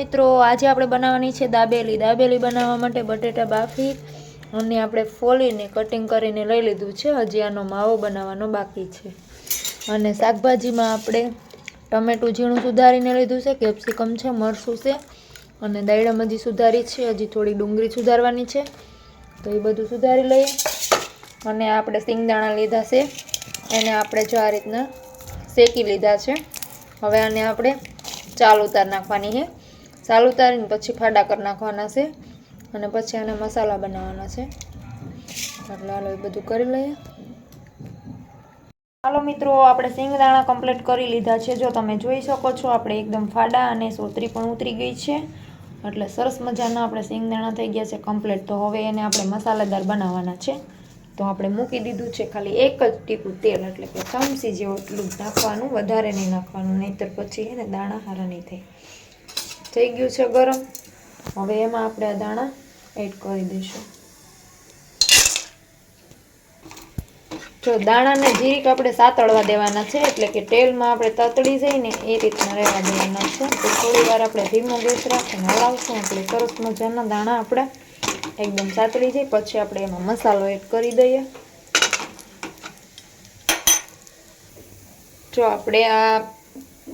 મિત્રો, આજે આપણે બનાવવાની છે દાબેલી. દાબેલી બનાવવા માટે બટેટા બાફી અને આપણે ફોલીને કટિંગ કરીને લઈ લીધું છે. હજી આનો માવો બનાવવાનો બાકી છે. અને શાકભાજીમાં આપણે ટમેટું ઝીણું સુધારીને લીધું છે. કેપ્સિકમ છે મરસું છે અને દાયડમ હજી સુધારી છે. હજી થોડી ડુંગળી સુધારવાની છે. તો એ બધું સુધારી લઈએ. અને આપણે સિંગદાણા લીધા છે. એને આપણે જો આ રીતના શેકી લીધા છે. હવે આને આપણે ચાલ ઉતાર નાખવાની છે. ચાલ ઉતારીને પછી ફાડા કરી નાખવાના છે અને પછી આને મસાલા બનાવવાના છે. એટલે હાલો એ બધું કરી લઈએ. હાલો મિત્રો, આપણે સિંગદાણા કમ્પ્લીટ કરી લીધા છે. જો તમે જોઈ શકો છો, આપણે એકદમ ફાડા અને સોતરી પણ ઉતરી ગઈ છે. એટલે સરસ મજાના આપણે સિંગદાણા થઈ ગયા છે કમ્પ્લીટ તો હવે એને આપણે મસાલેદાર બનાવવાના છે. તો આપણે મૂકી દીધું છે ખાલી એક જ ટીપું તેલ, એટલે કે ચમચી જેવું, એટલું નાખવાનું, વધારે નહીં નાખવાનું, નહીંતર પછી એને દાણા હારા નહીં થાય. થઈ ગયું છે ગરમ. હવે એમાં આપણે આ દાણા એડ કરી દઈશું. જો દાણાને જીરીક આપણે સાતળવા દેવાના છે, એટલે કે તેલમાં આપણે તતળી જઈને એ રીતના રહેવા દેવાના છે. તો થોડી વાર આપણે ધીમો ગેસ રાખીને હલાવશું, એટલે સરસ મજાના દાણા આપણા એકદમ સાતળી જાય. પછી આપણે એમાં મસાલો એડ કરી દઈએ. જો આપણે આ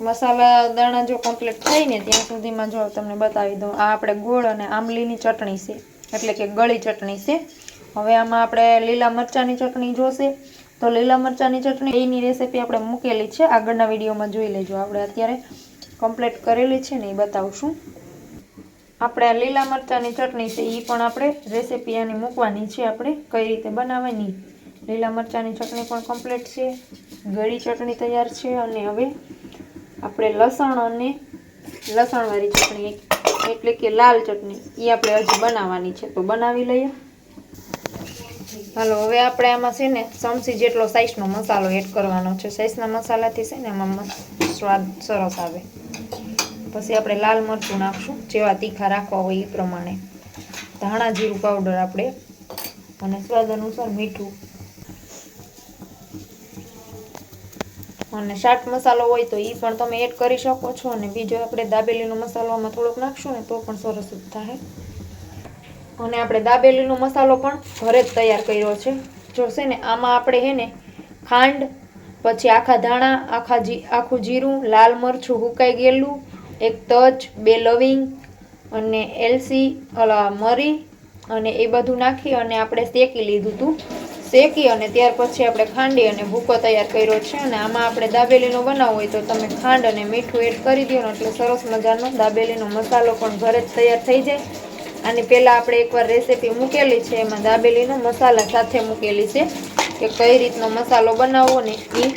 મસાલા દાણા જો કમ્પ્લીટ થાય ને ત્યાં સુધીમાં જો તમને બતાવી દઉં. આ આપણે ગોળ અને આંબલીની ચટણી છે. એટલે કે ગળી ચટણી છે. હવે આમાં આપણે લીલા મરચાંની ચટણી જોશે. તો લીલા મરચાંની ચટણી, એની રેસીપી આપણે મૂકેલી છે. આગળના વિડીયોમાં જોઈ લેજો. આપણે અત્યારે કમ્પ્લીટ કરેલી છે ને એ બતાવશું. આપણે આ લીલા મરચાંની ચટણી છે એ પણ આપણે રેસીપી આની મૂકવાની છે આપણે. કઈ રીતે બનાવવાની? લીલા મરચાંની ચટણી પણ કમ્પ્લીટ છે. ગળી ચટણી તૈયાર છે અને હવે આપણે લસણ અને લસણવાળી ચટણી એટલે કે લાલ ચટણી એ આપણે હજી બનાવવાની છે. તો બનાવી લઈએ. હાલો, હવે આપણે આમાં છે ને ચમચી જેટલો સાઈઝનો મસાલો એડ કરવાનો છે. સાઈઝના મસાલાથી છે ને એમાં સ્વાદ સરસ આવે. પછી આપણે લાલ મરચું નાખશું. જેવા તીખા રાખવા હોય એ પ્રમાણે. ધાણા જીરું પાવડર આપણે. અને સ્વાદ અનુસાર મીઠું અને શાટ મસાલો હોય તો એ પણ તમે એડ કરી શકો છો અને બીજો આપણે દાબેલીનો મસાલો આમાં થોડોક નાખશું ને તો પણ સરસ જ થાય. અને આપણે દાબેલીનો મસાલો પણ ઘરે જ તૈયાર કર્યો છે. જો છે ને આમાં આપણે હે ને ખાંડ, પછી આખા ધાણા, આખા આખું જીરું, લાલ મરચું હુકાઈ ગયેલું, એક તજ, બે લવિંગ અને એલસી મરી અને એ બધું નાખી અને આપણે શેકી લીધું હતું શેકી અને ત્યાર પછી આપણે ખાંડી અને ભૂકો તૈયાર કર્યો છે અને આમાં આપણે દાબેલીનો બનાવવો હોય તો તમે ખાંડ અને મીઠું એડ કરી દો એટલે સરસ મજાનો દાબેલીનો મસાલો પણ ઘરે જ તૈયાર થઈ જાય. આની પહેલાં આપણે એકવાર રેસીપી મૂકેલી છે, એમાં દાબેલીનો મસાલા સાથે મૂકેલી છે કે કઈ રીતનો મસાલો બનાવવો ને એ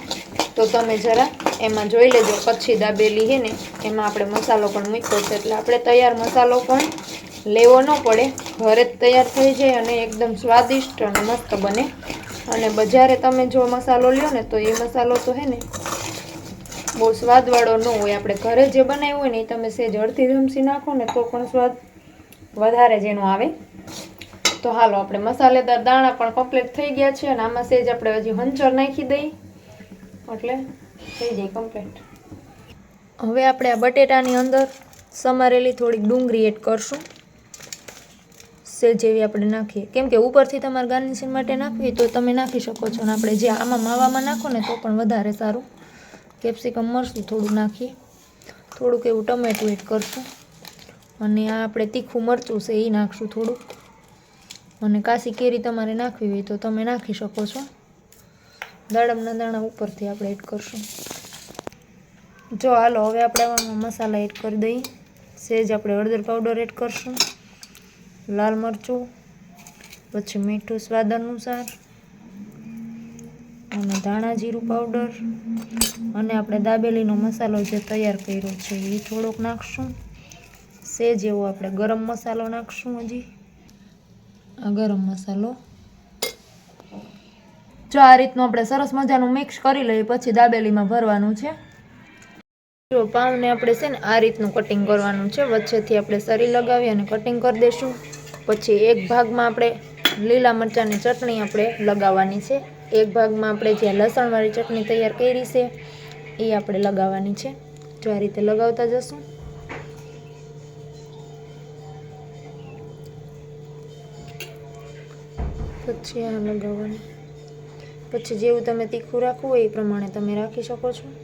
તો તમે જરા એમાં જોઈ લેજો, કચ્છી દાબેલી છે ને, એમાં આપણે મસાલો પણ મૂક્યો છે. એટલે આપણે તૈયાર મસાલો પણ લેવો ન પડે. ઘરે જ તૈયાર થઈ જાય અને એકદમ સ્વાદિષ્ટ અને મસ્ત બને. અને બજારે તમે જો મસાલો લ્યો ને, તો એ મસાલો તો હે ને બહુ સ્વાદવાળો ન હોય. આપણે ઘરે જે બનાવ્યું હોય ને, એ તમે સેજ અડધી ધમસી નાખો ને, તો પણ સ્વાદ વધારે જેનો આવે. તો હાલો, આપણે મસાલેદાર દાણા પણ કમ્પ્લીટ થઈ ગયા છે અને આમાં સેજ આપણે હજી હંચર નાખી દઈ એટલે થઈ જાય કમ્પ્લીટ હવે આપણે આ બટેટાની અંદર સમારેલી થોડીક ડુંગળી એડ કરશું. સેજ જેવી આપણે નાખીએ. કેમ કે ઉપરથી તમારે ગાર્નિશિંગ માટે નાખવી તો તમે નાખી શકો છો. અને આપણે જે આમાં માવામાં નાખો ને તો પણ વધારે સારું. કેપ્સિકમ, મરચું થોડું નાખીએ. થોડુંક એવું ટમેટું એડ કરશું. અને આ આપણે તીખું મરચું છે એ નાખશું થોડુંક. અને કાશી કેરી તમારે નાખવી હોય તો તમે નાખી શકો છો. દાડમના દાણા ઉપરથી આપણે એડ કરશું. જો હાલો, હવે આપણે આમાં મસાલા એડ કરી દઈએ. સેજ આપણે હળદર પાવડર એડ કરશું. લાલ મરચું, પછી મીઠું સ્વાદ અનુસાર અને ધાણા જીરું પાવડર અને આપણે દાબેલીનો મસાલો જે તૈયાર કર્યો છે એ થોડોક નાખશું. સેજ એવો આપણે ગરમ મસાલો નાખશું હજી. આ ગરમ મસાલો. જો આ રીતનું આપણે સરસ મજાનું મિક્સ કરી લઈએ, પછી દાબેલીમાં ભરવાનું છે. જો પાઉંને આપણે છે ને આ રીતનું કટિંગ કરવાનું છે. વચ્ચેથી આપણે સરી લગાવી અને કટિંગ કરી દઈશું પછી એક ભાગમાં આપણે લીલા મરચાંની ચટણી આપણે લગાવવાની છે. એક ભાગમાં આપણે જે લસણવાળી ચટણી તૈયાર કરી છે, એ આપણે લગાવવાની છે. જો આ રીતે લગાવતા જશું. પછી આ લગાવવાની. પછી જેવું તમે તીખું રાખવું હોય એ પ્રમાણે તમે રાખી શકો છો.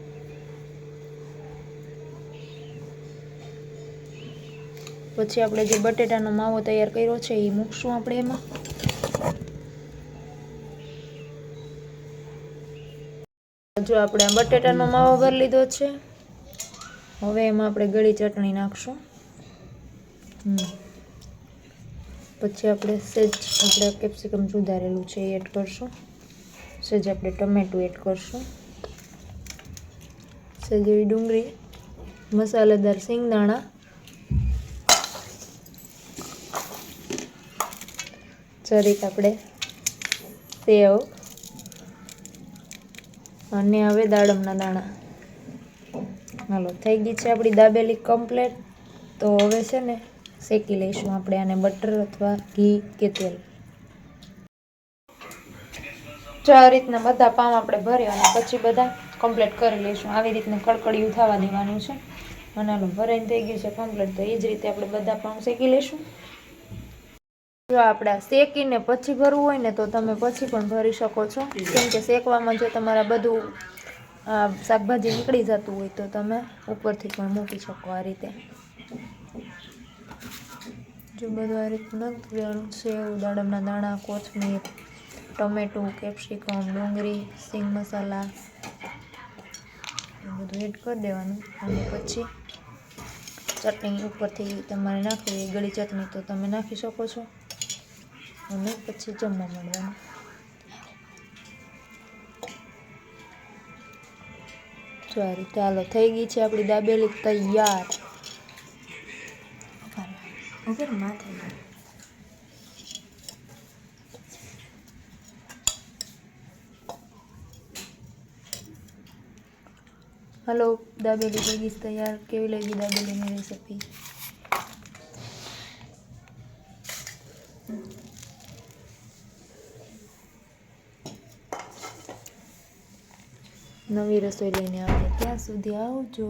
પછી આપણે જે બટેટાનો માવો તૈયાર કર્યો છે એ મૂકશું આપણે એમાં. જો આપણે આ બટેટાનો માવો ભરી લીધો છે. હવે એમાં આપણે ગળી ચટણી નાખશું. પછી આપણે સેજ આપણે કેપ્સિકમ સુધારેલું છે એ એડ કરશું. સેજ આપણે ટમેટું એડ કરશું. સેજ એવી ડુંગળી, મસાલેદાર સિંગદાણા જરીક આપણે સેવ અને હવે દાડમના દાણા. હાલો, થઈ ગઈ છે આપણી દાબેલી કમ્પ્લેટ તો હવે છે ને શેકી લઈશું આપણે આને બટર અથવા ઘી કે તેલ. જો આ રીતના બધા પામ આપણે ભર્યા અને પછી બધા કમ્પ્લીટ કરી લઈશું. આવી રીતના કડકડિયું થવા દેવાનું છે. અને ભરાઈને થઈ ગયું છે કમ્પ્લીટ તો એ જ રીતે આપણે બધા પામ શેકી લઈશું. જો આપણે શેકીને પછી ભરવું હોય ને તો તમે પછી પણ ભરી શકો છો. કેમ કે શેકવામાં જો તમારા બધું શાકભાજી નીકળી જતું હોય તો તમે ઉપરથી પણ મૂકી શકો આ રીતે. જો બધું આ રીતનું સેવ, દાડમના દાણા, કોથમીર, ટમેટું, કેપ્સિકમ, ડુંગળી, સિંગ મસાલા બધું એડ કરી દેવાનું. અને પછી ચટણી ઉપરથી તમારે નાખવી ગળી ચટણી તો તમે નાખી શકો છો. અને પછી જમવા મળવાનું. સારું ચાલો થઈ ગઈ છે આપણી દાબેલી તૈયાર. ઉપર માથે હલો દાબેલી થઈ ગઈ તૈયાર. કેવી લાગી દાબેલીની રેસીપી નવી રસોઈ લઈને આવે ત્યાં સુધી આવજો.